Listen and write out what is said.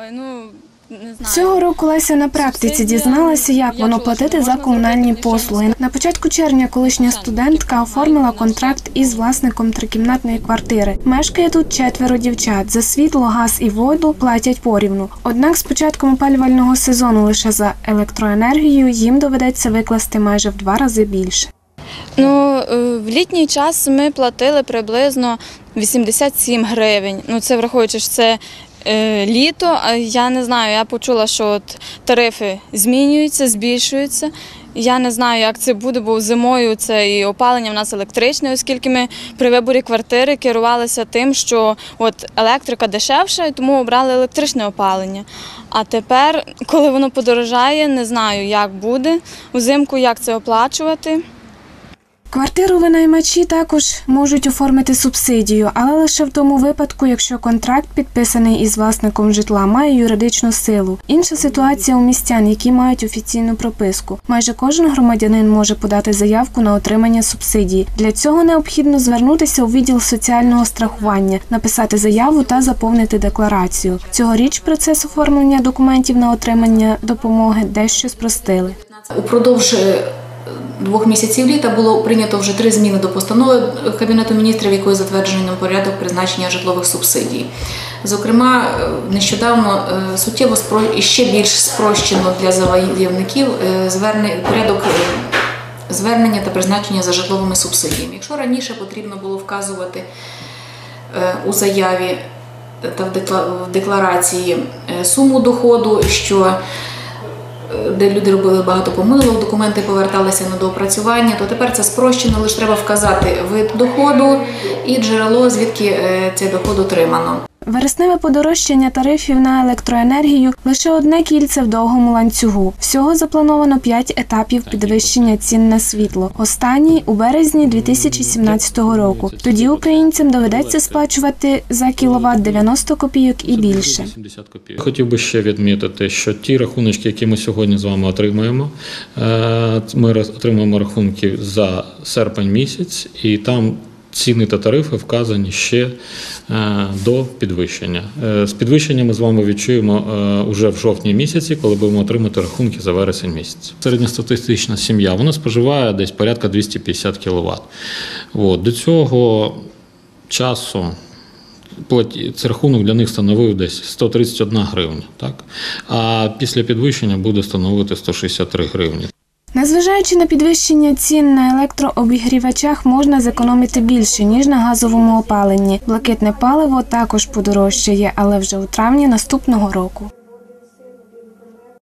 Ой, ну не знаю. Цього року Леся на практиці дізналася, як воно платити за комунальні послуги. На початку червня колишня студентка оформила контракт із власником трикімнатної квартири. Мешкає тут четверо дівчат. За світло, газ і воду платять порівну. Однак з початком опалювального сезону лише за електроенергію їм доведеться викласти майже в два рази більше. Ну, е, в літній час ми платили приблизно 87 гривень. Ну, це враховуючи, що це літо. А я не знаю, я почула, що от тарифи змінюються, збільшуються. Я не знаю, як це буде, бо зимою це і опалення в нас електричне, оскільки ми при виборі квартири керувалися тим, що от електрика дешевша, і тому обрали електричне опалення. А тепер, коли воно подорожає, не знаю, як буде узимку, як це оплачувати. Квартиру винаймачі також можуть оформити субсидію, але лише в тому випадку, якщо контракт, підписаний із власником житла, має юридичну силу. Інша ситуація у містян, які мають офіційну прописку. Майже кожен громадянин може подати заявку на отримання субсидії. Для цього необхідно звернутися у відділ соціального страхування, написати заяву та заповнити декларацію. Цьогоріч процес оформлення документів на отримання допомоги дещо спростили. Упродовж е, двох місяців літа було прийнято вже три зміни до постанови Кабінету міністрів, якою затверджено порядок призначення житлових субсидій. Зокрема, е, нещодавно е, суттєво і ще більш спрощено для заявників е, порядок звернення та призначення за житловими субсидіями. Якщо раніше потрібно було вказувати у заяві та в декла- декларації суму доходу, що де люди робили багато помилок, документи поверталися на доопрацювання, то тепер це спрощено, лише треба вказати вид доходу і джерело, звідки е, цей доход отримано. Вересневе подорожчання тарифів на електроенергію лише одне кільце в довгому ланцюгу. Всього заплановано 5 етапів підвищення цін на світло. Останній у березні 2017 року. Тоді українцям доведеться сплачувати за кіловат 90 копійок і більше. 70 копійок. Хотів би ще відмітити, що ті рахуночки, які ми сьогодні з вами отримаємо, е, ми отримаємо рахунки за серпень місяць, і там ціни та тарифи вказані ще е, до підвищення. Е, З підвищенням ми з вами відчуємо е, уже в жовтні місяці, коли будемо отримати рахунки за вересень місяць. Середньостатистична сім'я вона споживає десь порядка 250 кВт. От, до цього часу платі- це рахунок для них становив десь 131 гривня, так? а після підвищення буде становити 163 гривні. Незважаючи на підвищення цін на електрообігрівачах, можна зекономити більше ніж на газовому опаленні. Блакитне паливо також подорожчає, але вже у травні наступного року.